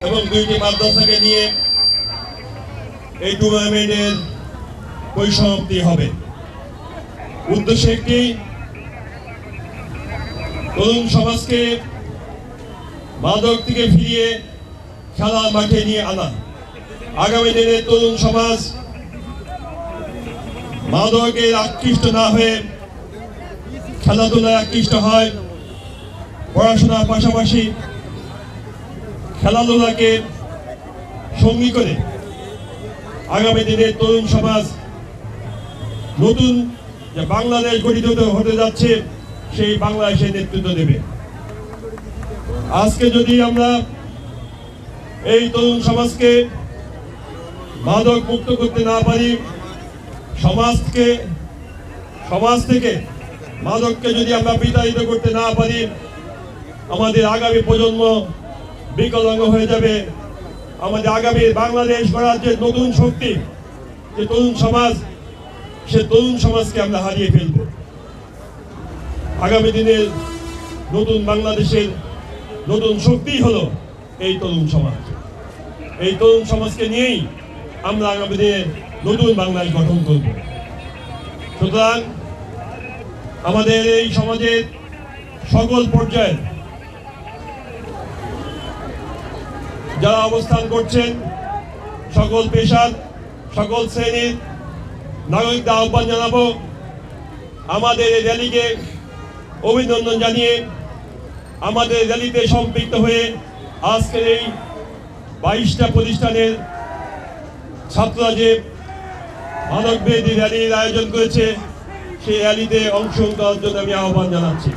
এবং দুইটি মাদ্রাসাকে নিয়ে এই টুর্নামেন্টের পরিসমাপ্তি হবে। উদ্দেশ্য একটি, তরুণ সমাজকে মাদক থেকে ফিরিয়ে খেলার মাঠে নিয়ে আনা। আগামী দিনে তরুণ সমাজ মাদকের আকৃষ্ট না হয়ে খেলাধুলায় আকৃষ্ট হয়, পড়াশোনার পাশাপাশি খেলাধুলাকে সঙ্গী করে আগামী দিনে তরুণ সমাজ নতুন যে বাংলাদেশ গঠিত হতে যাচ্ছে, সেই বাংলাদেশের নেতৃত্ব দেবে। আজকে যদি আমরা এই তরুণ সমাজকে মাদক মুক্ত করতে না পারি, সমাজকে, সমাজ থেকে মাদককে যদি আমরা বিতাড়িত করতে না পারি, আমাদের আগামী প্রজন্ম বিকলাঙ্গ হয়ে যাবে। আমাদের আগামী বাংলাদেশ গড়ার যে নতুন শক্তি, যে তরুণ সমাজ, সে তরুণ সমাজকে আমরা হারিয়ে ফেলব। আগামী দিনের নতুন বাংলাদেশের নতুন শক্তি হলো এই তরুণ সমাজ। এই তরুণ সমাজকে নিয়েই আমরা আগামী দিনে নতুন বাংলাদেশ গঠন করব। সুতরাং আমাদের এই সমাজের সকল পর্যায়ে যারা অবস্থান করছেন, সকল পেশার, সকল শ্রেণির নাগরিকদের আহ্বান জানাব। আমাদের এই র্যালিকে অভিনন্দন জানিয়ে আমাদের র্যালিতে সম্পৃক্ত হয়ে আজকের এই বাইশটা প্রতিষ্ঠানের ছাত্ররা যে মানববেদী র্যালির আয়োজন করেছে, সেই র্যালিতে অংশগ্রহণ করার জন্য আমি আহ্বান জানাচ্ছি।